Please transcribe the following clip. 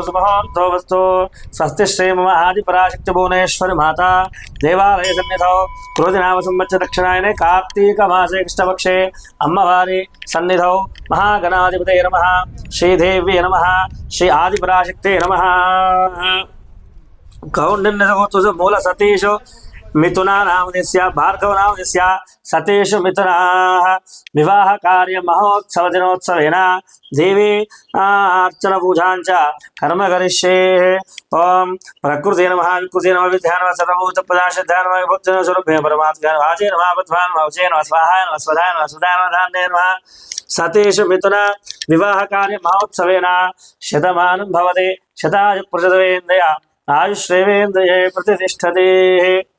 శుభహోర్థో వస్తు స్వస్తి శ్రీ మమ ఆదిపరాశక్తి భువనేశ్వరి మాత దేవాలయ సన్నిధౌ రోజునామ సంవత్సర దక్షిణాయనే కార్తీక మాసే కృష్ణపక్షే అమ్మవారి సన్నిధౌ మహాగణాధిపతే నమ శ్రీదేవి నమ శ్రీ ఆదిపరాశక్తే నమ కౌండిన్య మూల సతీషు भार्गव नामनिस्य सतेषु मिथुनाः। विवाहकार्य महोत्सव दिनोत्सवेन देवी अर्चन पूजाञ्च कर्म करिष्ये। ॐ प्रकृते नमः विकृते नमः विद्या नमः, सर्वभूत प्रदाश नमः भक्तिन स्वरूपे परमात्मा वाचे नमः पद्मान भवचे नमः स्वाहाय नमः, स्वधाय नमः, सुधाय नमः, धान्ये नमः। सतेषु मिथुन शतमानं भवति। शताय आयुष्रेवेन्द्रिये प्रतिष्ठते।